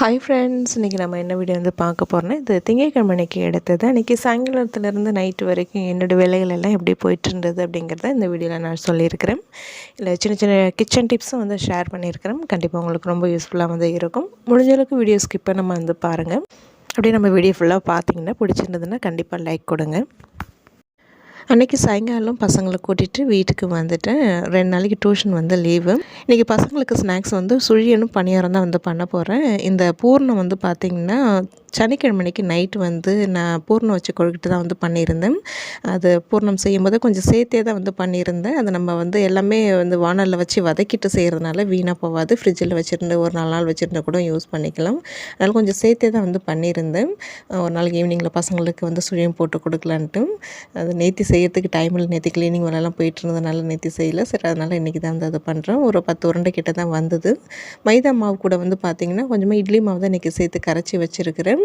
Hi friends இன்றைக்கி நம்ம என்ன வீடியோ வந்து பார்க்க போகிறோன்னா இது திங்கட்கிழமை அன்னைக்கு எடுத்தது அன்றைக்கி சாயங்காலத்துலேருந்து நைட்டு வரைக்கும் என்னோடய வேலைகள் எல்லாம் எப்படி போயிட்டுருந்தது அப்படிங்கிறத இந்த வீடியோவில் நான் சொல்லியிருக்கிறேன். இல்லை சின்ன சின்ன கிச்சன் டிப்ஸும் வந்து ஷேர் பண்ணியிருக்கிறேன். கண்டிப்பாக உங்களுக்கு ரொம்ப யூஸ்ஃபுல்லாக வந்து இருக்கும். முடிஞ்சளவுக்கு வீடியோ ஸ்கிப் பண்ணாமல் வந்து பாருங்கள் அப்படியே நம்ம வீடியோ ஃபுல்லாக பார்த்தீங்கன்னா பிடிச்சிருந்ததுன்னா கண்டிப்பாக லைக் கொடுங்க. அன்றைக்கி சாயங்காலம் பசங்களை கூட்டிகிட்டு வீட்டுக்கு வந்துட்டேன். ரெண்டு நாளைக்கு டியூஷன் வந்து லீவு இன்றைக்கி பசங்களுக்கு ஸ்நாக்ஸ் வந்து சுழியனும் பணியாரம் தான் வந்து பண்ண போகிறேன் இந்த பூர்ணம் வந்து பார்த்திங்கன்னா சனிக்கிழமைக்கு நைட்டு வந்து நான் பூர்ணம் வச்சு கொழுக்கிட்டு தான் வந்து பண்ணியிருந்தேன். அது பூர்ணம் செய்யும் போது கொஞ்சம் சேர்த்தே தான் வந்து பண்ணியிருந்தேன். அது நம்ம வந்து எல்லாமே வந்து வானலில் வச்சு வதக்கிட்டு செய்கிறதுனால வீணாக போகாது. ஃப்ரிட்ஜில் வச்சுருந்து ஒரு நாலு நாள் வச்சுருந்தா கூட யூஸ் பண்ணிக்கலாம். அதனால் கொஞ்சம் சேர்த்தே தான் வந்து பண்ணியிருந்தேன். ஒரு நாளைக்கு ஈவினிங்கில் பசங்களுக்கு வந்து சுழியம் போட்டு கொடுக்கலான்ட்டு. அது நேற்று செய்யறதுக்கு டைம் இல்லை. நேற்று க்ளீனிங் வேலைலாம் போயிட்டு இருந்ததுனால நேற்றி செய்யலை. சரி அதனால் இன்றைக்கி தான் வந்து அதை பண்ணுறேன் ஒரு பத்து உருண்டை கிட்ட தான் வந்தது. மைதா மாவு கூட வந்து பார்த்திங்கன்னா கொஞ்சமாக இட்லி மாவு தான் இன்றைக்கி சேர்த்து கரைச்சி வச்சுருக்கிறேன்.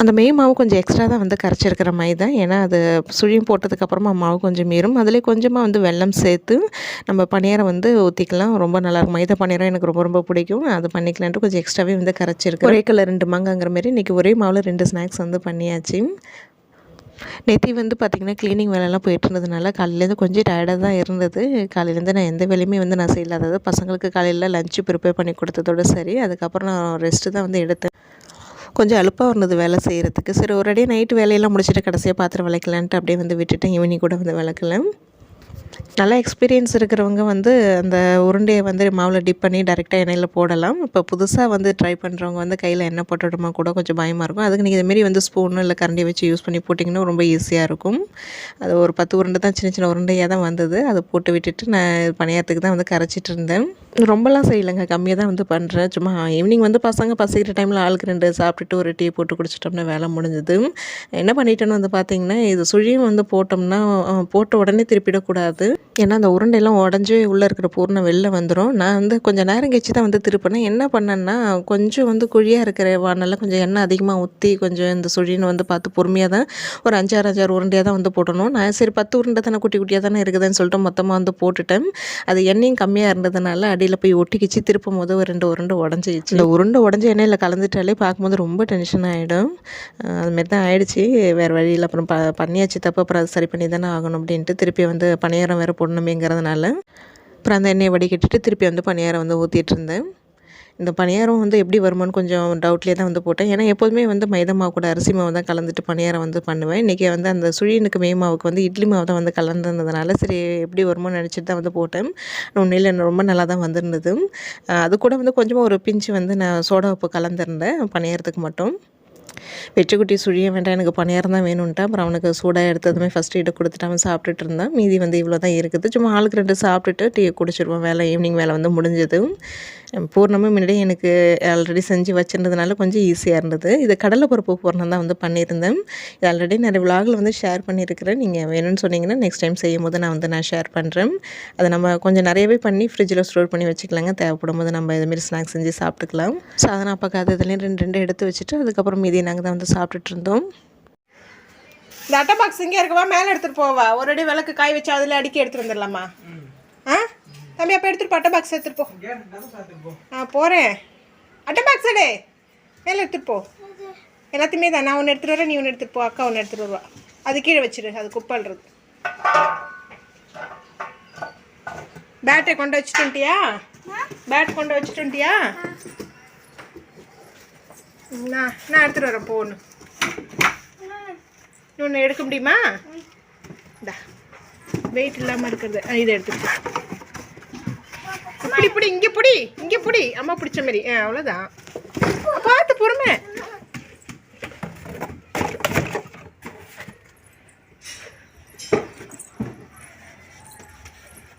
அந்த மே மாவு கொஞ்சம் எக்ஸ்ட்ரா தான் வந்து கரைச்சிருக்கிற மைதான் ஏன்னா அது சுழியும் போட்டதுக்கப்புறமா மாவு கொஞ்சம் மீறும். அதிலே கொஞ்சமாக வந்து வெல்லம் சேர்த்து நம்ம பணியாரம் வந்து ஊற்றிக்கலாம் ரொம்ப நல்லாயிருக்கும் மைதா பணியாரம் எனக்கு ரொம்ப ரொம்ப பிடிக்கும். அது பண்ணிக்கலான்ட்டு கொஞ்சம் எக்ஸ்ட்ராவே வந்து கரைச்சிருக்கு ஒரே கலர் ரெண்டு மாங்காங்கிற மாதிரி இன்றைக்கி ஒரே மாவில் ரெண்டு ஸ்நாக்ஸ் வந்து பண்ணியாச்சு. நேத்தி வந்து பார்த்திங்கன்னா க்ளீனிங் வேலைலாம் போயிட்டு இருந்ததுனால காலையிலேருந்து கொஞ்சம் டயர்டாக தான் இருந்தது. காலையிலேருந்து நான் எந்த வேலையுமே வந்து நான் செய்யல. அதாவது பசங்களுக்கு காலையில் லஞ்சு ப்ரிப்பேர் பண்ணி கொடுத்ததோட சரி. அதுக்கப்புறம் நான் ரெஸ்ட்டு தான் வந்து எடுத்தேன். கொஞ்சம் அலுப்பாக இருந்தது வேலை செய்கிறதுக்கு சரி ஒரு அடியே நைட்டு வேலையெல்லாம் முடிச்சுட்டு கடைசியாக பாத்திரம் விளக்கலான்ட்டு அப்படியே வந்து விட்டுட்டேன். ஈவினிங் கூட வந்து விளக்கல. நல்லா எக்ஸ்பீரியன்ஸ் இருக்கிறவங்க வந்து அந்த உருண்டையை வந்து மாவில் டிப் பண்ணி டேரெக்டாக எண்ணெயில் போடலாம். இப்போ புதுசாக வந்து ட்ரை பண்ணுறவங்க வந்து கையில் எண்ணெய் போட்டுடுமா கூட கொஞ்சம் பயமாக இருக்கும். அதுக்கு நீங்கள் இதுமாரி வந்து ஸ்பூனு இல்லை கரண்டி வச்சு யூஸ் பண்ணி போட்டிங்கன்னா ரொம்ப ஈஸியாக இருக்கும். அது ஒரு பத்து உருண்டை தான் சின்ன சின்ன உருண்டையாக தான் வந்தது. அதை போட்டு விட்டுட்டு நான் பணியாரத்துக்கு தான் வந்து கரைச்சிட்டு இருந்தேன். ரொம்பலாம் செய்யலைங்க. கம்மியாக தான் வந்து பண்ணுறேன் சும்மா ஈவினிங் வந்து பசங்க பசிக்கிற டைமில் ஆளுக்கு ரெண்டு சாப்பிட்டுட்டு ஒரு டீ போட்டு குடிச்சிட்டோம்னா வேலை முடிஞ்சது. என்ன பண்ணிட்டேன்னு வந்து பார்த்திங்கன்னா இது சுழியும் வந்து போட்டோம்னா போட்ட உடனே திருப்பிடக்கூடாது. ஏன்னா அந்த உருண்டையெல்லாம் உடஞ்சி உள்ளே இருக்கிற பூர்ணம் வெளில வந்துடும் நான் வந்து கொஞ்சம் நேரம் கழிச்சு தான் வந்து திருப்பினேன். என்ன பண்ணேன்னா கொஞ்சம் வந்து குழியாக இருக்கிற வானெல்லாம் கொஞ்சம் எண்ணெய் அதிகமாக ஊற்றி கொஞ்சம் இந்த சுழின்னு வந்து பார்த்து பொறுமையாக தான் ஒரு அஞ்சாறு அஞ்சாறு உருண்டையாக தான் வந்து போட்டணும் நான் சரி பத்து உருண்டை தானே குட்டி குட்டியாக தானே இருக்குதுன்னு சொல்லிட்டு மொத்தமாக வந்து போட்டுட்டேன். அது எண்ணெயும் கம்மியாக இருந்ததுனால அடியில் போய் ஒட்டிக்கிச்சு. திருப்பும் போது ஒரு ரெண்டு உருண்டை உடஞ்சிச்சு இந்த உருண்டை உடஞ்சி எண்ணெயில் கலந்துட்டாலே பார்க்கும்போது ரொம்ப டென்ஷன் ஆகிடும் அதுமாரி தான் ஆயிடுச்சு. வேறு வழியில் அப்புறம் ப பண்ணியாச்சு. தப்பு. அப்புறம் அது சரி பண்ணி தானே ஆகணும் அப்படின்ட்டு திருப்பி வந்து பணியாரம் வேறு போடணுமேங்கிறதுனால. அப்புறம் அந்த எண்ணெயை வடிகட்டிட்டு திருப்பி வந்து பணியாரம் வந்து ஊற்றிட்டு இருந்தேன் இந்த பணியாரம் வந்து எப்படி வருமானு கொஞ்சம் டவுட்லேயே தான் வந்து போட்டேன். ஏன்னா எப்போதுமே வந்து மைதா மாவு கூட அரிசி மாவு தான் கலந்துட்டு பணியாரம் வந்து பண்ணுவேன். இன்றைக்கி வந்து அந்த சுழியனுக்கு மே மாவுக்கு வந்து இட்லி மாவு தான் வந்து கலந்துருந்ததுனால சரி எப்படி வருமானு நினச்சிட்டு தான் வந்து போட்டேன். உண்மையில் ரொம்ப நல்லா தான் வந்திருந்தது. அது கூட வந்து கொஞ்சமாக ஒரு பிஞ்சு வந்து நான் சோடா உப்பு கலந்துருந்தேன் பணியாரத்துக்கு மட்டும். வெற்றிக்குட்டி சுழிய வேண்டாம் எனக்கு பணியாரம் தான் வேணும்ன்ட்டு. அப்புறம் அவனுக்கு சூடாக எடுத்ததுமே ஃபஸ்ட்டு எய்டை கொடுத்துட்டு அவன் சாப்பிட்டுட்டு இருந்தான். மீதி வந்து இவ்வளோ தான் இருக்குது. சும்மா ஆளுக்கு ரெண்டு சாப்பிட்டுட்டு டீ குடிச்சிடுவோம் வேலை ஈவினிங் வேலை வந்து முடிஞ்சது. பூர்ணமும் முன்னாடியே எனக்கு ஆல்ரெடி செஞ்சு வச்சுருந்ததுனால கொஞ்சம் ஈஸியாக இருந்தது. இது கடலைப்பருப்பு பூர்ணம் தான் வந்து பண்ணியிருந்தேன். இது ஆல்ரெடி நிறைய விலாகில் வந்து ஷேர் பண்ணியிருக்கிறேன். நீங்கள் வேணும்னு சொன்னீங்கன்னா நெக்ஸ்ட் டைம் செய்யும் போது நான் வந்து நான் ஷேர் பண்ணுறேன் அதை நம்ம கொஞ்சம் நிறையவே பண்ணி ஃப்ரிட்ஜில் ஸ்டோர் பண்ணி வச்சுக்கலாங்க. தேவைப்படும் போது நம்ம இதுமாரி ஸ்நாக்ஸ் செஞ்சு சாப்பிட்டுக்கலாம். சாதனா அப்பாக்கு இதுலேயும் ரெண்டு ரெண்டு எடுத்து வச்சுட்டு அதுக்கப்புறம் மீதி நாங்கள் தான் வந்து சாப்பிட்டுட்டு இருந்தோம் இந்த அட்டை பாக்ஸ் இங்கே இருக்கவா? மேலே எடுத்துகிட்டு போவா? ஒரு அடி விளக்கு காய் வச்சு அதில் அடுக்கி எடுத்துகிட்டு வந்துடலாமா? ஆ? தம்பி அப்போ எடுத்துகிட்டு போ அட்டை பாக்ஸ் எடுத்துகிட்டு போ. ஆ போகிறேன் அட்டை பாக்ஸ் எடு. மேலே எடுத்துகிட்டு போ. எல்லாத்தையுமே தான். நான் ஒன்று எடுத்துகிட்டு வரேன் நீ ஒன்று எடுத்துகிட்டு போ. அக்கா ஒன்று எடுத்துகிட்டு வருவா. அது கீழே வச்சிரு. அது குப்பல்றது பேட்டை கொண்டு வச்சுட்டுன்ட்டியா பேட் கொண்டு வச்சுட்டுன்ட்டியா நான் நான் எடுத்துகிட்டு வரேன் போ ஒன்று எடுக்க முடியுமா? இந்தா வெயிட் இல்லாமல் இருக்கிறது. இதை எடுத்துக்கோ இப்படி இப்படி இங்கே பிடி இங்கே பிடி. அம்மா பிடிச்ச மாதிரி. ஆ அவ்வளோதான் பார்த்து பொறுமை.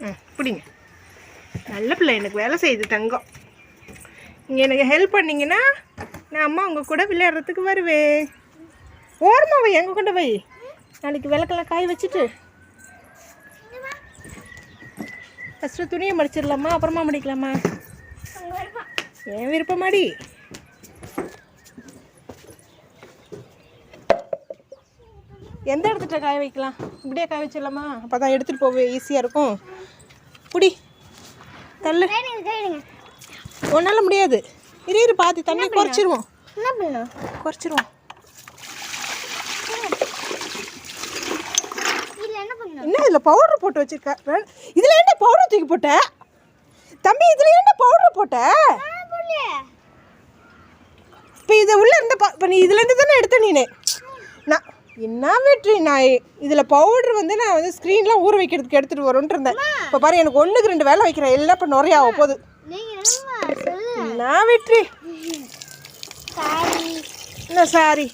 ம் பிடிங்க. நல்ல பிள்ளை எனக்கு வேலை செய்யுது தங்கம். நீங்கள் எனக்கு ஹெல்ப் பண்ணீங்கன்னா நான் அம்மா உங்கள் கூட விளையாடுறதுக்கு வருவேன். ஓரமா வை எங்கே கொண்டு வை நாளைக்கு விளக்கெல்லாம் காய வச்சுட்டு. ஃபஸ்ட்டு துணியை மடிச்சிடலாமா அப்புறமா மடிக்கலாமா? என் விருப்பமாடி. எந்த இடத்துல காய வைக்கலாம்? இப்படியே காய வச்சிடலாமா? அப்போ தான் எடுத்துகிட்டு போவே ஈஸியாக இருக்கும். புடி. தள்ளு. உன்னால் முடியாது. இரு இரு பாதி தண்ணி குறைச்சிருவோம். என்ன பண்ணும் குறைச்சிருவோம். என்ன இதில் பவுடர் போட்டு வச்சிருக்க? இதுல என்ன பவுடர் தூக்கி போட்ட? தம்பி இதுல என்ன பவுடர் போட்ட? இப்போ இது உள்ள இருந்த இப்போ நீ இதுலேருந்து தானே எடுத்த நீனு? நான் என்ன வெற்றி நான் இதில் பவுடர் வந்து நான் வந்து ஸ்க்ரீன்லாம் ஊற வைக்கிறதுக்கு எடுத்துகிட்டு வரோன்ட்டு இருந்தேன். இப்போ பாரு எனக்கு ஒன்றுக்கு ரெண்டு வேலை வைக்கிறேன். எல்லாம் இப்போ நிறைய போகுது. நான் வெற்றி. என்ன சாரி?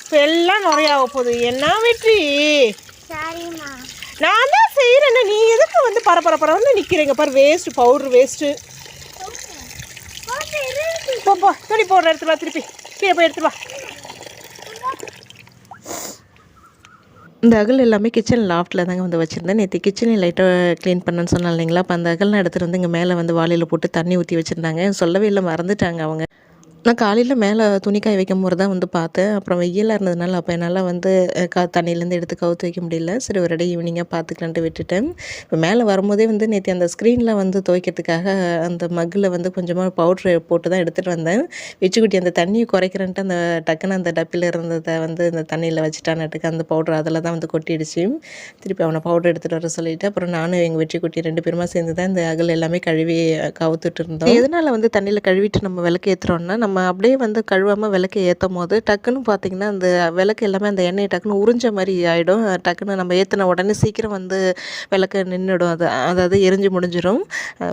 இப்போ எல்லாம் நிறைய ஆக போகுது என்ன வெற்றி? நான் தான் செய்கிறேன்னு நீ எதுக்கு வந்து பரபர பரவன்னு நிற்கிறீங்க பாரு வேஸ்ட்டு பவுட்ரு வேஸ்ட்டு போ போ. துணி போடுற வா திருப்பி. கீழே போய் எடுத்துட்டு வா. இந்த அகல் எல்லாமே கிச்சன் லாஃப்ட்டில் தாங்க வந்து வச்சுருந்தேன். நேற்று கிச்சனை லைட்டாக க்ளீன் பண்ணேன்னு சொன்னேன் இல்லைங்களா? அப்போ அந்த அகல்லாம் எடுத்துகிட்டு வந்து இங்கே மேலே வந்து வாளியில் போட்டு தண்ணி ஊற்றி வச்சுருந்தாங்க. சொல்லவே இல்லை மறந்துட்டாங்க அவங்க. நான் காலையில் மேலே துணி காய வைக்கும் போது தான் வந்து பார்த்தேன். அப்புறம் வெயிலாக இருந்ததுனால அப்போ என்னால் வந்து கா தண்ணியிலேருந்து எடுத்து கவுத்து வைக்க முடியல. சரி ஒரு இடையே ஈவினிங்காக பார்த்துக்கலான்ட்டு விட்டுட்டேன். இப்போ மேலே வரும்போதே வந்து நேற்று அந்த ஸ்க்ரீனில் வந்து துவைக்கிறதுக்காக அந்த மக்கில் வந்து கொஞ்சமாக பவுட்ரு போட்டு தான் எடுத்துகிட்டு வந்தேன். வச்சுக்குட்டி அந்த தண்ணியை குறைக்கிறேன்ட்டு அந்த டக்குன்னு அந்த டப்பில் இருந்ததை வந்து இந்த தண்ணியில் வச்சுட்டானட்டுக்கு அந்த பவுட்ரு அதில் தான் வந்து கொட்டிடுச்சு. திருப்பி அவனை பவுடர் எடுத்துகிட்டு வர சொல்லிட்டு அப்புறம் நானும் எங்கள் வெற்றி குட்டி ரெண்டு பேருமா சேர்ந்து தான் இந்த அகல் எல்லாமே கழுவி கவுத்துட்டு இருந்தோம். எதனால் வந்து தண்ணியில் கழுவிட்டு நம்ம விளக்கு ஏற்றுறோன்னா நம்ம நம்ம அப்படியே வந்து கழுவாமல் விளக்கு ஏற்றும் போது டக்குன்னு பார்த்தீங்கன்னா அந்த விளக்கு எல்லாமே அந்த எண்ணெயை டக்குன்னு உறிஞ்ச மாதிரி ஆகிடும் டக்குன்னு நம்ம ஏற்றின உடனே சீக்கிரம் வந்து விளக்கு நின்றுடும் அது அதாவது எரிஞ்சு முடிஞ்சிடும்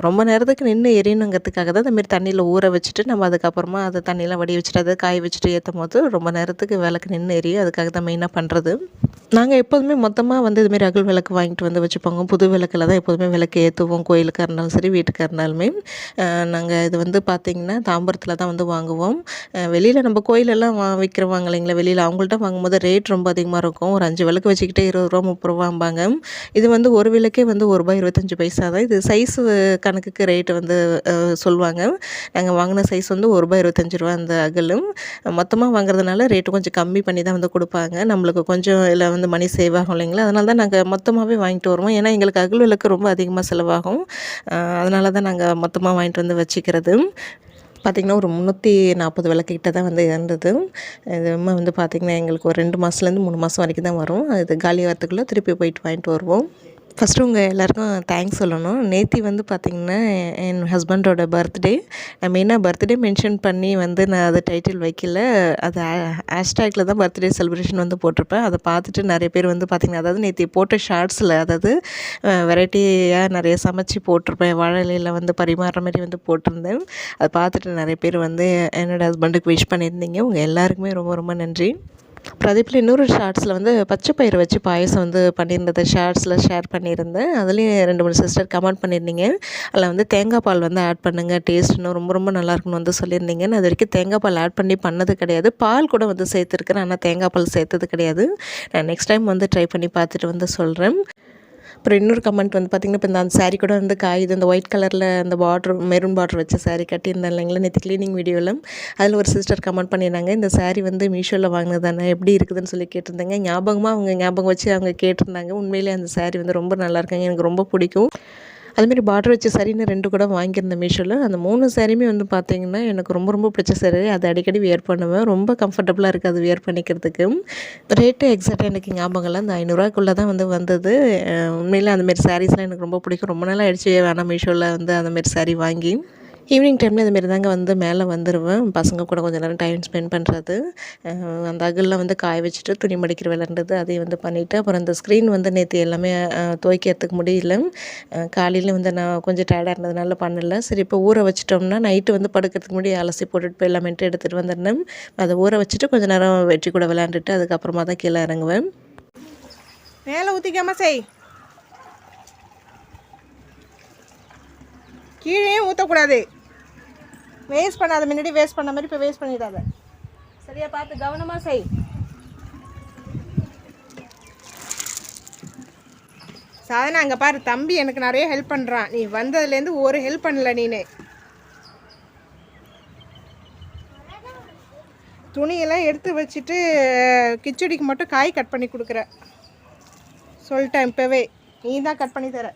ரொம்ப நேரத்துக்கு நின்று எரியணுங்கிறதுக்காக தான் இந்தமாரி தண்ணியில் ஊற வச்சுட்டு நம்ம அதுக்கப்புறமா அதை தண்ணியெலாம் வடி வச்சுட்டு அதை காய வச்சுட்டு ஏற்றும் போது ரொம்ப நேரத்துக்கு விளக்கு நின்று எரியும் அதுக்காக தான் மெயினாக பண்ணுறது நாங்கள் எப்போதுமே மொத்தமாக வந்து இதுமாரி அகல் விளக்கு வாங்கிட்டு வந்து வச்சுப்போங்க. புது விளக்கில் தான் எப்போதுமே விளக்கு ஏற்றுவோம் கோயிலுக்காக இருந்தாலும் சரி வீட்டுக்காக இருந்தாலுமே. நாங்கள் இது வந்து பார்த்திங்கன்னா தாம்பரத்தில் தான் வந்து வாங்குவோம். வெளியில் நம்ம கோயிலெல்லாம் வா விற்கிறவாங்க இல்லைங்களா வெளியில் அவங்கள்ட்ட வாங்கும்போது ரேட் ரொம்ப அதிகமாக இருக்கும். ஒரு அஞ்சு விளக்கு வச்சுக்கிட்டே இருபது ரூபா முப்பது ரூபாம்பாங்க இது வந்து ஒரு விளக்கே வந்து ஒரு ரூபாய் இருபத்தஞ்சி பைசா தான். இது சைஸ் கணக்குக்கு ரேட்டு வந்து சொல்லுவாங்க. நாங்கள் வாங்கின சைஸ் வந்து ஒரு ரூபாய் இருபத்தஞ்சி ரூபா அந்த அகலும். மொத்தமாக வாங்குறதுனால ரேட்டு கொஞ்சம் கம்மி பண்ணி தான் வந்து கொடுப்பாங்க. நம்மளுக்கு கொஞ்சம் இல்லை வந்து மணி சேவ் ஆகும் இல்லைங்களா? அதனால தான் நாங்கள் மொத்தமாகவே வாங்கிட்டு வருவோம். ஏன்னா எங்களுக்கு அகல் விளக்கு ரொம்ப அதிகமாக செலவாகும். அதனால தான் நாங்கள் மொத்தமாக வாங்கிட்டு வந்து வச்சுக்கிறது. பார்த்திங்கன்னா ஒரு முந்நூற்றி நாற்பது விளக்குக்கிட்ட தான் வந்து இருந்தது. இது வந்து பார்த்திங்கன்னா எங்களுக்கு ஒரு ரெண்டு மாதத்துலேருந்து மூணு மாதம் வரைக்கும் தான் வரும். அது காலி வரத்துக்குள்ளே திருப்பி போயிட்டு வாங்கிட்டு வருவோம். ஃபஸ்ட்டு உங்கள் எல்லாருக்கும் தேங்க்ஸ் சொல்லணும். நேத்தி வந்து பார்த்திங்கன்னா என் ஹஸ்பண்டோட பர்த்டே நான் மெயினாக பர்த்டே மென்ஷன் பண்ணி வந்து நான் அதை டைட்டில் வைக்கல. அது ஹேஷ்டேக்கில் தான் பர்த்டே செலிப்ரேஷன் வந்து போட்டிருப்பேன். அதை பார்த்துட்டு நிறைய பேர் வந்து பார்த்திங்கன்னா அதாவது நேற்று போட்ட ஷார்ட்ஸில் அதாவது வெரைட்டியாக நிறைய சமைச்சு போட்டிருப்பேன். வாழை வந்து பரிமாறுற மாதிரி வந்து போட்டிருந்தேன். அதை பார்த்துட்டு நிறைய பேர் வந்து என்னோடய ஹஸ்பண்டுக்கு விஷ் பண்ணியிருந்தீங்க. உங்கள் எல்லாருக்குமே ரொம்ப ரொம்ப நன்றி. பிரதீப்பில் இன்னொரு ஷார்ட்ஸில் வந்து பச்சை பயிறு வச்சு பாயசம் வந்து பண்ணியிருந்தது. ஷார்ட்ஸில் ஷேர் பண்ணியிருந்தேன். அதுலேயும் ரெண்டு மூணு சிஸ்டர் கமெண்ட் பண்ணியிருந்தீங்க. அதில் வந்து தேங்காய் பால் வந்து ஆட் பண்ணுங்கள் டேஸ்ட் இன்னும் ரொம்ப ரொம்ப நல்லாயிருக்குன்னு வந்து சொல்லியிருந்தீங்க. நான் அது வரைக்கும் தேங்காய் பால் ஆட் பண்ணி பண்ணது கிடையாது. பால் கூட வந்து சேர்த்துருக்கிறேன் ஆனால் தேங்காய் பால் சேர்த்தது கிடையாது. நான் நெக்ஸ்ட் டைம் வந்து ட்ரை பண்ணி பார்த்துட்டு வந்து சொல்கிறேன் அப்புறம் இன்னொரு கமெண்ட் வந்து பார்த்திங்கன்னா இப்போ இந்த அந்த சாரீ கூட வந்து காயுது இந்த ஒயிட் கலரில் அந்த பார்டர் மெரூன் பார்டர் வச்ச சாரீ கட்டியிருந்தேன் இல்லைங்களா நேற்று க்ளீனிங் வீடியோவில் அதில் ஒரு சிஸ்டர் கமெண்ட் பண்ணியிருந்தாங்க இந்த சாரீ வந்து மீஷோவில் வாங்கினது தானே எப்படி இருக்குதுன்னு சொல்லி கேட்டிருந்தாங்க. ஞாபகமாக அவங்க ஞாபகம் வச்சு அவங்க கேட்டிருந்தாங்க. உண்மையிலே அந்த சாரீ வந்து ரொம்ப நல்லா இருக்குங்க எனக்கு ரொம்ப பிடிக்கும். அதுமாரி பார்டர் வச்ச சரின்னு ரெண்டு கூட வாங்கியிருந்தேன் மீஷோவில் அந்த மூணு சாரியுமே வந்து பார்த்தீங்கன்னா எனக்கு ரொம்ப ரொம்ப பிடிச்ச சாரி அது அடிக்கடி வியர் பண்ணுவேன். ரொம்ப கம்ஃபர்டபுளாக இருக்குது அது வியர் பண்ணிக்கிறதுக்கு. ரேட்டு எக்ஸாக்டாக எனக்கு ஞாபகம் இல்லை. அந்த ஐநூறுரூவாக்குள்ளே தான் வந்து வந்தது. உண்மையில் உண்மையிலே அந்தமாரி சாரீஸ்லாம் எனக்கு ரொம்ப பிடிக்கும். ரொம்ப நாள் ஆயிடுச்சு வேணாம் மீஷோவில் வந்து அந்தமாரி சாரி வாங்கி. ஈவினிங் டைமில் இதுமாரி தாங்க வந்து மேலே வந்துடுவேன் பசங்க கூட கொஞ்சம் நேரம் டைம் ஸ்பெண்ட் பண்ணுறது அந்த அகலில் வந்து காய வச்சுட்டு துணி மடிக்கிற விளாண்டது அதையும் வந்து பண்ணிவிட்டு அப்புறம் அந்த ஸ்க்ரீன் வந்து நேற்று எல்லாமே துவைக்கிறதுக்கு முடியல. காலையில் வந்து நான் கொஞ்சம் டயர்டாக இருந்ததுனால பண்ணல. சரி இப்போ ஊற வச்சிட்டோம்னா நைட்டு வந்து படுக்கிறதுக்கு முன்னாடி அலசி போட்டுட்டு போய் எல்லாமே எடுத்துகிட்டு வந்துடணும். அதை ஊற வச்சுட்டு கொஞ்சம் நேரம் வெற்றி கூட விளாண்டுட்டு அதுக்கப்புறமா தான் கீழே இறங்குவேன். மேலே ஊற்றிக்காம செய். கீழே ஊற்றக்கூடாது வேஸ்ட் பண்ணாத முன்னாடி வேஸ்ட் பண்ண மாதிரி இப்போ வேஸ்ட் பண்ணிடாத. சரியா பார்த்து கவனமாக செய். சாதனை அங்கே பாரு தம்பி எனக்கு நிறைய ஹெல்ப் பண்ணுறான் நீ வந்ததுலேருந்து ஒரு ஹெல்ப் பண்ணல நீனு. துணியெல்லாம் எடுத்து வச்சுட்டு கிச்சடிக்கு மட்டும் காய் கட் பண்ணி கொடுக்குற. சொல்லிட்டேன் இப்போவே. நீ தான் கட் பண்ணி தர.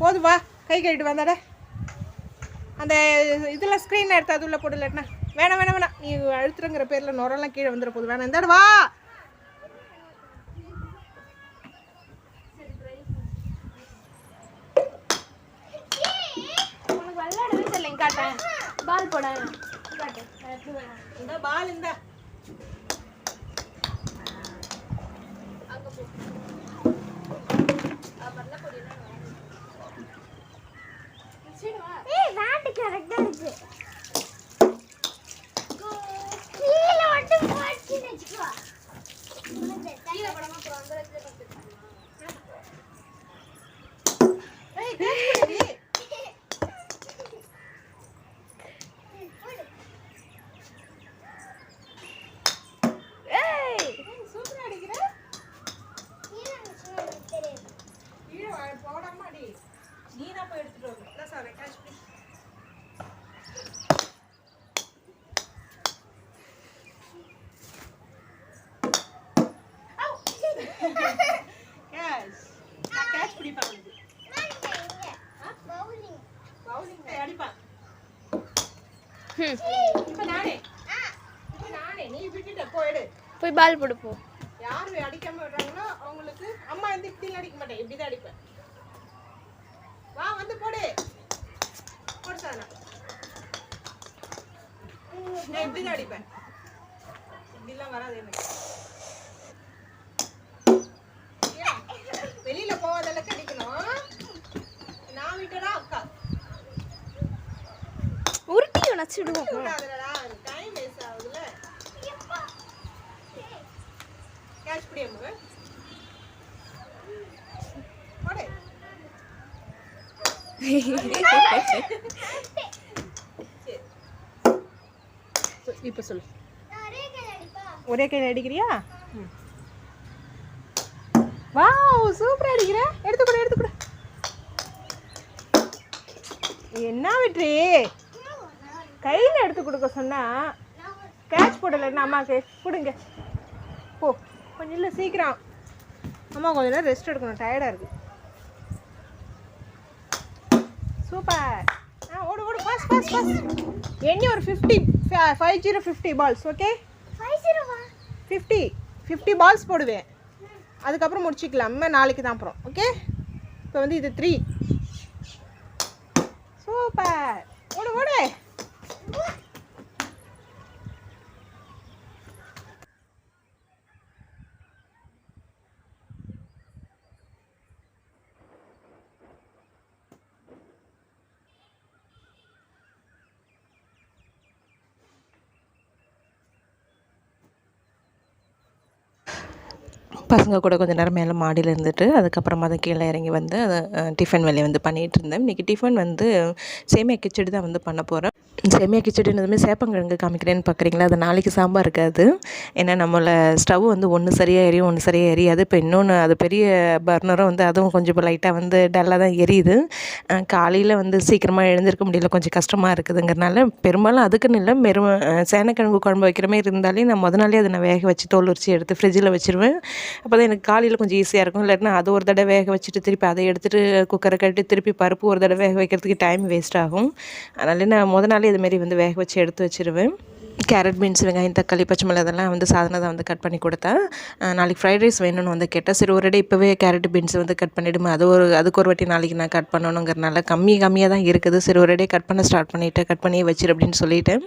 போதும் வா கை கழுவிட்டு வந்தாடா. அந்த இதில் ஸ்க்ரீன் எடுத்து அது உள்ள போடு வேணாம் வேணாம் வேணாம். நீ அழுத்துறங்கிற பேரில் நுரெல்லாம் கீழே வந்துட போகுது வேணாம். இந்த வா! காட்டேன் பால் போட. இந்த பால் இந்த. ஏய் பேட் கரெக்டா இருக்கு கீழ மட்டும் போச்சுன்னு வெச்சுக்கோ கீழ படமா அந்த இடத்துல ஏய் catch பண்ணுடி. ஏய் ஏய், சூப்பரா அடிக்கிற கீழ இருந்துச்சுன்னா எனக்கு தெரியாது கீழே வா- போடாம அடி நீ தான் போய் எடுத்துட்டு வரணும் இல்லை சார் கேட்ச் பண்ணி கேட்ச் நான் கேட்ச் பிடிப்பேன் உனக்கு பவுலிங் பவுலிங் அடிப்பேன் இப்போ நானே இப்போ நானே நீ விட்டுட்ட போயிடு போய் பால் போடு போ யார் அடிக்காம விடுறாங்களோ அவங்களுக்கு அம்மா வந்து இப்படி அடிக்க மாட்டேன் இப்படி தான் அடிப்பேன் வா வந்து போடு போடு சார் நான் இப்படி தான் அடிப்பேன் இப்படிலாம் வராது எனக்கு வெளியில போகாதளவுக்கு அடிக்கணும். நான் விட்டடா அக்கா உருட்டி உணச்சிடுவோம் விடாதடா டைம் வேஸ்ட் ஆகுதுல்ல கேட்ச் பிடி அம்மா போடு சரி இப்போ சொல்லு. ஒரே கையில் அடிக்கிறியா? வாவ் சூப்பரா அடிக்கிற. எடுத்து கொடு எடுத்து கொடு. என்ன விட்ரி கையில் எடுத்து கொடுக்க சொன்னா கேட்ச் போடலைன்னா அம்மாக்கு கொடுங்க. போ கொஞ்சம் இல்லை சீக்கிரம். அம்மா கொஞ்ச நேரம் ரெஸ்ட் எடுக்கணும் டயர்டாக இருக்கு. சூப்பர் ஆ ஓடு ஓடு பாஸ் பாஸ் பாஸ் எண்ணி ஒரு fifty five zero fifty balls okay fifty fifty balls போடுவேன். அதுக்கப்புறம் முடிச்சுக்கலாம். நாளைக்கு தான் அப்புறம் ஓகே இப்போ வந்து இது த்ரீ சூப்பர் ஓடு ஓடு. பசங்க கூட கொஞ்சம் நேரம் மேலே மாடியில் இருந்துட்டு அதுக்கப்புறமா தான் கீழே இறங்கி வந்து அதை டிஃபன் வேலையை வந்து பண்ணிகிட்டு இருந்தேன். இன்றைக்கி டிஃபன் வந்து சேமியா கிச்சடி தான் வந்து பண்ண போகிறேன் சேமியா கிச்சடினதுமே சேப்பங்கிழங்கு காமிக்கிறேன்னு பார்க்குறீங்களா அது நாளைக்கு சாம்பார் இருக்காது. ஏன்னா நம்மளை ஸ்டவ் வந்து ஒன்று சரியாக எரியும் ஒன்று சரியாக எரியாது. இப்போ இன்னொன்று அது பெரிய பர்னரும் வந்து அதுவும் கொஞ்சம் இப்போ லைட்டாக வந்து டல்லாக தான் எரியுது. காலையில் வந்து சீக்கிரமாக எழுந்திருக்க முடியல கொஞ்சம் கஷ்டமாக இருக்குதுங்கிறனால பெரும்பாலும் அதுக்குன்னு இல்லை வெறும் சேனக்கிழங்கு குழம்பு வைக்கிற மாதிரி இருந்தாலே நான் முத நாளே அதை நான் வேக வச்சு தோல் உரிச்சு எடுத்து ஃப்ரிட்ஜில் வச்சுருவேன். அப்போ தான் எனக்கு காலையில் கொஞ்சம் ஈஸியாக இருக்கும். இல்லைன்னா அது ஒரு தடவை வேக வச்சுட்டு திருப்பி அதை எடுத்துகிட்டு குக்கரை கட்டி திருப்பி பருப்பு ஒரு தடவை வேக வைக்கிறதுக்கு டைம் வேஸ்ட் ஆகும். அதனால நான் முத நாளே இதுமாரி வந்து வேக வச்சு எடுத்து வச்சிருவேன். கேரட் பீன்ஸ் வெங்காயம் தக்காளி பச்சை மிளகாய் அதெல்லாம் வந்து சாதனை தான் வந்து கட் பண்ணி கொடுத்தேன் நாளைக்கு ஃப்ரைட் ரைஸ் வேணும்னு வந்து கேட்டேன் சரி ஒருடே இப்போவே கேரட் பீன்ஸ் வந்து கட் பண்ணிவிடுமா அது ஒரு அதுக்கு ஒரு வாட்டி நாளைக்கு நான் கட் பண்ணணுங்கிறனால கம்மி கம்மியாக தான் இருக்குது. சரி ஒரு டே கட் பண்ண ஸ்டார்ட் பண்ணிவிட்டு கட் பண்ணி வச்சிரு அப்படின்னு சொல்லிவிட்டேன்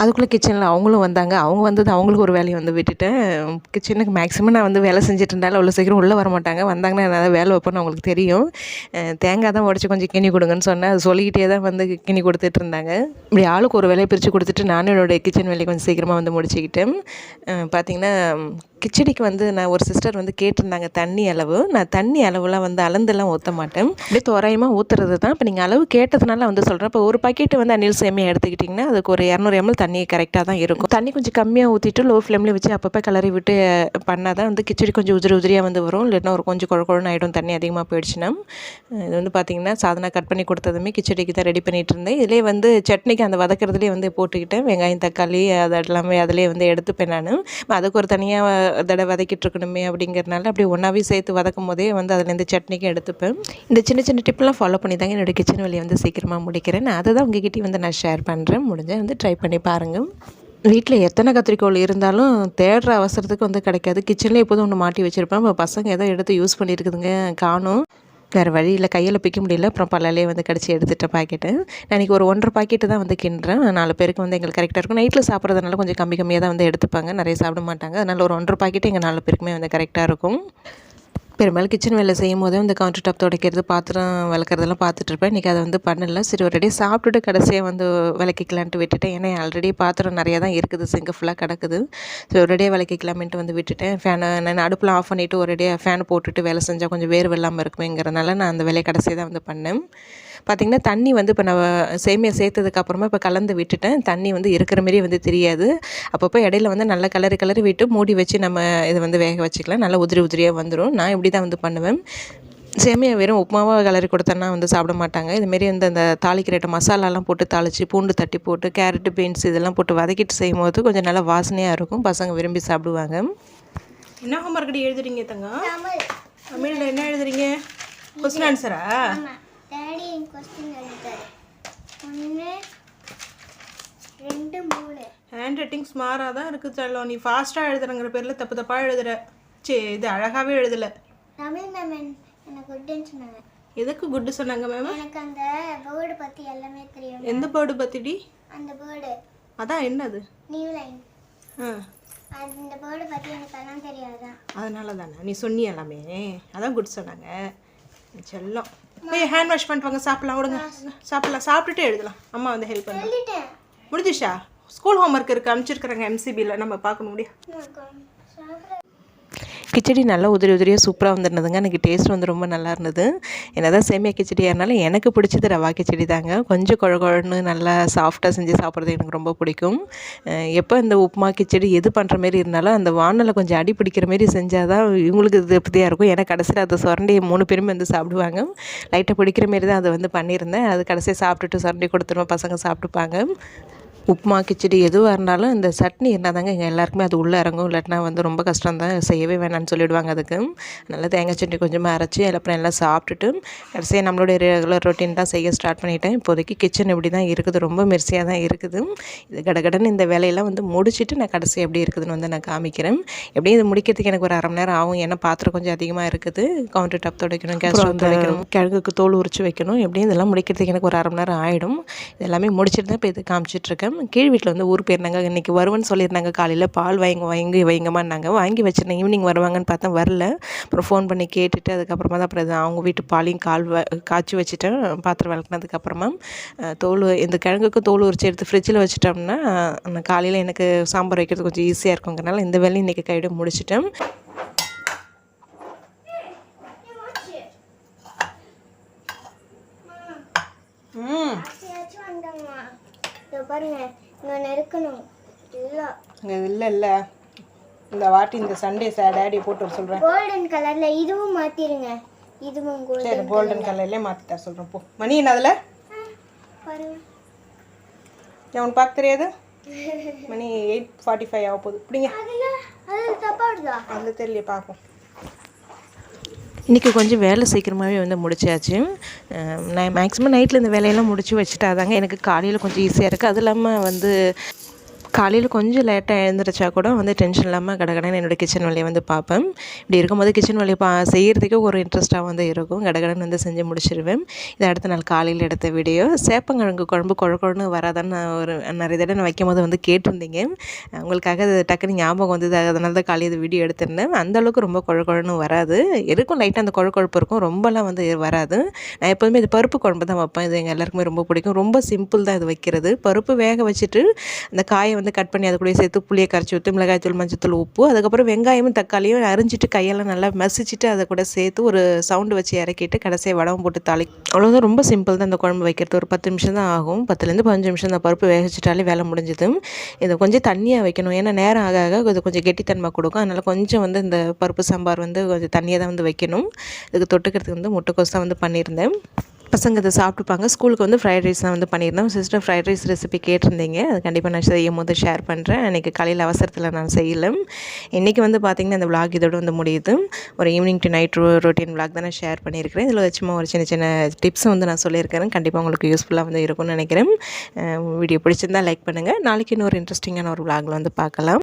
அதுக்குள்ளே கிச்சனில் அவங்களும் வந்தாங்க. அவங்க வந்தது அவங்களுக்கு ஒரு வேலையை வந்து விட்டுட்டேன். கிச்சனுக்கு மேக்ஸிமம் நான் வந்து வேலை செஞ்சுட்டு இருந்தாலும் அவ்வளோ சீக்கிரம் உள்ளே வர மாட்டாங்க. வந்தாங்கன்னா என்னால் வேலை வைப்பேன்னு அவங்களுக்கு தெரியும். தேங்காய் தான் உடச்சி கொஞ்சம் கிணி கொடுங்கன்னு சொன்னேன். அது சொல்லிக்கிட்டே தான் வந்து கிணி கொடுத்துட்டு இருந்தாங்க. இப்படி ஆளுக்கு ஒரு வேலையை பிரித்து கொடுத்துட்டு நானும் என்னோடய கிச்சன் வேலையை கொஞ்சம் சீக்கிரமாக வந்து முடிச்சுக்கிட்டேன். பார்த்திங்கன்னா பார்த்தீங்கன்னா கிச்சடிக்கு வந்து நான் ஒரு சிஸ்டர் வந்து கேட்டிருந்தாங்க தண்ணி அளவு. நான் தண்ணி அளவுலாம் வந்து அளந்துலாம் ஊற்ற மாட்டேன். அப்படியே தோராயமாக ஊற்றுறது தான் இப்போ நீங்கள் அளவு கேட்டதுனால வந்து சொல்கிறேன் இப்போ ஒரு பக்கெட்டு வந்து அணில் சேமியா எடுத்துக்கிட்டிங்கன்னா அதுக்கு ஒரு இரநூறு எம்எல் தண்ணி கரெக்டாக தான் இருக்கும். தண்ணி கொஞ்சம் கம்மியாக ஊற்றிட்டு லோ ஃப்ளேமில் வச்சு அப்பப்போ கிளறி விட்டு பண்ணால் தான் வந்து கிச்சடி கொஞ்சம் உதிரி உதிரியாக வந்து வரும். இல்லைன்னா ஒரு கொஞ்சம் குழ ஆகிடும் தண்ணி அதிகமாக போயிடுச்சுன்னா. இது வந்து பார்த்திங்கன்னா சாதனை கட் பண்ணி கொடுத்ததுமே கிச்சடிக்கு தான் ரெடி பண்ணிகிட்டு இருந்தேன். இதிலே வந்து சட்னிக்கு அந்த வதக்கிறதுலேயே வந்து போட்டுக்கிட்டேன். வெங்காயம் தக்காளி அது எல்லாமே அதிலே வந்து எடுத்துப்பேன் நான். அதுக்கு ஒரு தனியாக தடவை வதக்கிட்டு இருக்கணுமே அப்படிங்கிறனால அப்படியே ஒன்றாவே சேர்த்து வதக்கும் போதே வந்து அதுலேருந்து சட்னிக்கும் எடுத்துப்பேன். இந்த சின்ன சின்ன டிப்லாம் ஃபாலோ பண்ணி தாங்க என்னோடய கிச்சன் வேலையை வந்து சீக்கிரமாக முடிக்கிறேன். நான் அதை தான் உங்ககிட்டயும் வந்து நான் ஷேர் பண்ணுறேன் முடிஞ்சால் வந்து ட்ரை பண்ணி பாருங்கள் வீட்டில் எத்தனை கத்திரிக்கோள் இருந்தாலும் தேடுற அவசரத்துக்கு வந்து கிடைக்காது. கிச்சன்லேயே எப்போதும் ஒன்று மாட்டி வச்சுருப்பேன். இப்போ பசங்க ஏதோ எடுத்து யூஸ் பண்ணியிருக்குதுங்க. காணும். வேறு வழியில் இல்லை. கையில் பிக்க முடியல. அப்புறம் பல்லாலே வந்து கடிச்சு எடுத்துகிட்ட பாக்கெட்டு நான் இன்றைக்கி ஒரு ஒன்றரை பாக்கெட்டு தான் வந்து கிண்டுறேன். நாலு பேருக்கு வந்து எங்களுக்கு கரெக்டாக இருக்கும். நைட்டில் சாப்பிட்றதுனால கொஞ்சம் கம்மி கம்மியாக தான் வந்து எடுத்துப்பாங்க. நிறைய சாப்பிட மாட்டாங்க. அதனால் ஒரு ஒன்றரை பாக்கெட்டு எங்கள் நாலு பேருக்குமே வந்து கரெக்டாக இருக்கும். பெரும்பாலும் கிச்சன் வேலை செய்யும் போதே வந்து கவுண்டர் டாப் துடைக்கிறது பாத்திரம் விளக்குறதெல்லாம் பார்த்துட்ருப்பேன் இன்றைக்கி அதை வந்து பண்ணல. சரி ஒரேடியே சாப்பிட்டுட்டு கடைசியாக வந்து விளக்கிக்கலான்ட்டு விட்டுட்டேன். ஏன்னா ஆல்ரெடி பாத்திரம் நிறையா தான் இருக்குது. சிங்கு ஃபுல்லாக கிடக்குது. ஸோ ஒரேடியாக விளக்கிக்கலாமேன்ட்டு வந்து விட்டுட்டேன். ஃபேனை நான் அடுப்பில் ஆஃப் பண்ணிவிட்டு ஒரேடியாக ஃபேன் போட்டுட்டு வேலை செஞ்சால் கொஞ்சம் வேர்வு இல்லாமல் இருக்குமேங்கிறனால நான் அந்த வேலையை கடைசியாக தான் வந்து பண்ணேன். பார்த்திங்கன்னா தண்ணி வந்து இப்போ நான் சேமியா சேர்த்ததுக்கப்புறமா இப்போ கலந்து விட்டுட்டேன். தண்ணி வந்து இருக்கிற மாரி வந்து தெரியாது. அப்பப்போ இடையில வந்து நல்லா கலரு கலரி விட்டு மூடி வச்சு நம்ம இதை வந்து வேக வச்சுக்கலாம். நல்லா உதிரி உதிரியாக வந்துடும் நான் இப்படி தான் வந்து பண்ணுவேன். சேமியா வெறும் உப்புமாவாக கலரி கொடுத்தேன்னா வந்து சாப்பிட மாட்டாங்க. இதுமாரி வந்து அந்த தாளிக்கிற மசாலாலாம் போட்டு தாளித்து பூண்டு தட்டி போட்டு கேரட்டு பீன்ஸ் இதெல்லாம் போட்டு வதக்கிட்டு செய்யும் போது கொஞ்சம் நல்லா வாசனையாக இருக்கும். பசங்க விரும்பி சாப்பிடுவாங்க. என்ன ஹோம்ஒர்க் எழுதுறீங்க தமிழ். தமிழில் என்ன எழுதுறீங்க? கொஸ்டின் ஆன்சரா ஹேண்ட் ரைட்டிங் ஸ்மாராக தான் இருக்குது செல்லம். நீ ஃபாஸ்ட்டாக எழுதுறங்கிற பேரில் தப்பு தப்பாக எழுதுற. சே இது அழகாகவே எழுதலை. தமிழ் மேம் எனக்கு குட்டுன்னு சொன்னாங்க. எதுக்கு குட்டு சொன்னாங்க மேம் எனக்கு அந்த வேர்டு பற்றி எல்லாமே தெரியும் எந்த பேர்டு பற்றிடி அந்த வேர்டு அதான் என்னது? நியூ லைன் ஆ. அந்த வேர்டு பற்றி எனக்கு எல்லாம் தெரியாதான் அதனால தானே நீ சொன்னி எல்லாமே அதான் குட் சொன்னாங்க. செல்லம். போய் ஹேண்ட் வாஷ் பண்ணிட்டு வாங்க சாப்பிடலாம் விடுங்க. சாப்பிடலாம். சாப்பிட்டுட்டு எழுதலாம். அம்மா வந்து ஹெல்ப் சொல்லிட்டேன். முடிஞ்சிஷா ஸ்கூல் ஹோம்ஒர்க் இருக்குது அனுப்பிச்சிருக்கிறாங்க எம்சிபியில் நம்ம பார்க்கணும் முடியும் கிச்சடி நல்லா உதிரி உதிரியாக சூப்பராக வந்துருந்ததுங்க. எனக்கு டேஸ்ட் வந்து ரொம்ப நல்லா இருந்தது. என்ன தான் சேமியா கிச்சடியாக இருந்தாலும் எனக்கு பிடிச்சது ரவா கிச்சடி தாங்க. கொஞ்சம் குழகுழன்னு நல்லா சாஃப்டாக செஞ்சு சாப்பிட்றது எனக்கு ரொம்ப பிடிக்கும். எப்போ இந்த உப்புமா கிச்சடி எது பண்ணுற மாரி இருந்தாலும் அந்த வானலை கொஞ்சம் அடி பிடிக்கிற மாரி செஞ்சால் தான் இவங்களுக்கு திருப்தியாக இருக்கும். ஏன்னா கடைசியில் அதை சுரண்டி மூணு பேருமே வந்து சாப்பிடுவாங்க. லைட்டாக பிடிக்கிற மாரி தான் அதை வந்து பண்ணியிருந்தேன். அது கடைசியாக சாப்பிட்டுட்டு சுரண்டி கொடுத்துருவோம் பசங்க சாப்பிட்டுப்பாங்க. உப்புமா கிச்சடி எதுவாக இருந்தாலும் இந்த சட்னி இருந்தால் தாங்க எங்கள் எல்லாருக்குமே அது உள்ளே இறங்கும். இல்லாட்டினா வந்து ரொம்ப கஷ்டம் தான் செய்யவே வேணாம்னு சொல்லிடுவாங்க அதுக்கு. நல்லா தேங்காய் சட்னி கொஞ்சமாக அரைச்சி அப்புறம் எல்லாம் சாப்பிட்டுட்டு கடைசியாக நம்மளுடைய ரெகுலர் ரொட்டீன் தான் செய்ய ஸ்டார்ட் பண்ணிட்டேன். இப்போதைக்கு கிச்சன் இப்படி தான் இருக்குது. ரொம்ப மெர்சியாக தான் இருக்குது. இது கடகடன்னு இந்த வேலையெல்லாம் வந்து முடிச்சுட்டு நான் கடைசி எப்படி இருக்குதுன்னு வந்து நான் காமிக்கிறேன். எப்படியும் இது முடிக்கிறதுக்கு எனக்கு ஒரு அரை மணி நேரம் ஆகும். ஏன்னா பாத்திரம் கொஞ்சம் அதிகமாக இருக்குது. கவுண்டர் டாப் துடைக்கணும் கேஸ் துடைக்கணும் கிழங்குக்கு தோல் உரிச்சு வைக்கணும். எப்படியும் இதெல்லாம் முடிக்கிறதுக்கு எனக்கு ஒரு அரை மணி நேரம் ஆகிடும் இதெல்லாமே முடிச்சுட்டு தான் இப்போ இது காமிச்சிட்ருக்கேன் கீழ் வீட்டில் வந்து ஊர் போயிருந்தாங்க. இன்றைக்கி வருவேன்னு சொல்லியிருந்தாங்க. காலையில் பால் வாங்கி வாங்கி வைங்கம்மான்னாங்க வாங்கி வச்சிருந்தேன் ஈவினிங் வருவாங்கன்னு பார்த்தா வரல. அப்புறம் ஃபோன் பண்ணி கேட்டுட்டு அதுக்கப்புறமா தான் அப்புறம் அவங்க வீட்டு பாலையும் கால் வ காய்ச்சி வச்சுட்டேன். பாத்திரம் விளக்குனதுக்கப்புறமா தோல் இந்த கிழங்குக்கும் தோல் உரிச்சு எடுத்து ஃப்ரிட்ஜில் வச்சுட்டோம்னா நான் காலையில் எனக்கு சாம்பார் வைக்கிறது கொஞ்சம் ஈஸியாக இருக்குங்கிறனால இந்த வேலையும் இன்றைக்கி கையோட முடிச்சிட்டேன். ம். பாருங்க இல்லை. இல்லை இல்லை. இந்த வாட்டி இந்த சண்டே டேடி போட்டு வர சொல்கிறேன் கோல்டன் கலர்ல இதுவும் மாத்திருங்க. இதுவும் சரி கோல்டன் கோல்டன் கலர்லேயே மாற்றி தர சொல்கிறேன் போ. மணி என்ன அதில்? பாருங்க. அவனுக்கு பார்க்க தெரியாது? மணி எயிட் ஃபார்ட்டி ஃபைவ் ஆக போகுது. பிடிங்க. அதுல அது தப்பா வருதா? அதில் தெரியல பார்ப்போம். இன்றைக்கி கொஞ்சம் வேலை சீக்கிரமாகவே வந்து முடிச்சாச்சு. நான் மேக்ஸிமம் நைட்டில் இந்த வேலையெல்லாம் முடிச்சு வச்சுட்டாதாங்க எனக்கு காலையில் கொஞ்சம் ஈஸியாக இருக்குது அது இல்லாமல் வந்து காலையில் கொஞ்சம் லேட்டாக எழுந்திரிச்சா கூட வந்து டென்ஷன் இல்லாமல் கடகடன்னு என்னோடய கிச்சன் வேலையை வந்து பார்ப்பேன். இப்படி இருக்கும்போது கிச்சன் வேலையை பா செய்கிறதுக்கே ஒரு இன்ட்ரெஸ்ட்டாக வந்து இருக்கும். கடகடன் வந்து செஞ்சு முடிச்சிருவேன். இது அடுத்த நாள் காலையில் எடுத்த வீடியோ சேப்பங்கிழங்கு குழம்பு குழக்குழன்னு வராதான்னு நான் ஒரு நிறைய தடவை நான் வைக்கும் போது வந்து கேட்டிருந்தீங்க. உங்களுக்காக அது டக்குன்னு ஞாபகம் வந்தது அதனால தான் காலையில் இது வீடியோ எடுத்திருந்தேன். அந்த அளவுக்கு ரொம்ப குழக்குழன்னு வராது. இருக்கும் லைட்டாக அந்த குழக்குழப்பு இருக்கும். ரொம்பலாம் வந்து வராது. நான் எப்போதுமே இது பருப்பு குழம்பு தான் வைப்பேன். இது எங்கள் எல்லாருக்குமே ரொம்ப பிடிக்கும். ரொம்ப சிம்பிள் தான் இது வைக்கிறது. பருப்பு வேக வச்சுட்டு அந்த காயை வந்து கட் பண்ணி அது கூட சேர்த்து புளியை கரைச்சி ஊற்றி மிளகாய்த்தூள் மஞ்சத்தூள் உப்பு அதுக்கப்புறம் வெங்காயமும் தக்காளியும் அரிஞ்சிட்டு கையெல்லாம் நல்லா மசிச்சுட்டு அதை கூட சேர்த்து ஒரு சவுண்டு வச்சு இறக்கிட்டு கடைசியாக வடவும் போட்டு தாளி அவ்வளோதான் ரொம்ப சிம்பிள் தான் இந்த குழம்பு வைக்கிறது. ஒரு பத்து நிமிஷம் தான் ஆகும். பத்துலேருந்து பதினஞ்சு நிமிஷம் தான் பருப்பு வேக வச்சுட்டாலே வேலை முடிஞ்சது. இதை கொஞ்சம் தண்ணியாக வைக்கணும். ஏன்னா நேரம் ஆக ஆக இது கொஞ்சம் கெட்டித்தன்மை கொடுக்கும். அதனால் கொஞ்சம் வந்து இந்த பருப்பு சாம்பார் வந்து கொஞ்சம் தண்ணியாக தான் வந்து வைக்கணும். இதுக்கு தொட்டுக்கிறதுக்கு வந்து முட்டைக்கோஸ் தான் வந்து பண்ணியிருந்தேன். பசங்க இதை சாப்பிட்டுப்பாங்க. ஸ்கூலுக்கு வந்து ஃப்ரைட் ரைஸ் தான் வந்து பண்ணியிருந்தோம். சிஸ்டர் ஃப்ரைட் ரைஸ் ரெசிபி கேட்டிருந்தீங்க. அது கண்டிப்பாக நான் செய்யும் போது ஷேர் பண்ணுறேன் அன்றைக்கி காலையில் அவசரத்தில் நான் செய்யலை. இன்றைக்கி வந்து பார்த்திங்கன்னா அந்த vlog இதோட வந்து முடியுது. ஒரு evening to night routine vlog தான் நான் ஷேர் பண்ணியிருக்கிறேன். இதில் சும்மா ஒரு சின்ன சின்ன டிப்ஸும் வந்து நான் சொல்லியிருக்கிறேன். கண்டிப்பாக உங்களுக்கு யூஸ்ஃபுல்லாக வந்து இருக்கும்னு நினைக்கிறேன். வீடியோ பிடிச்சிருந்தா லைக் பண்ணுங்கள் நாளைக்கு இன்னொரு இன்ட்ரெஸ்டிங்கான ஒரு vlogல வந்து பார்க்கலாம்.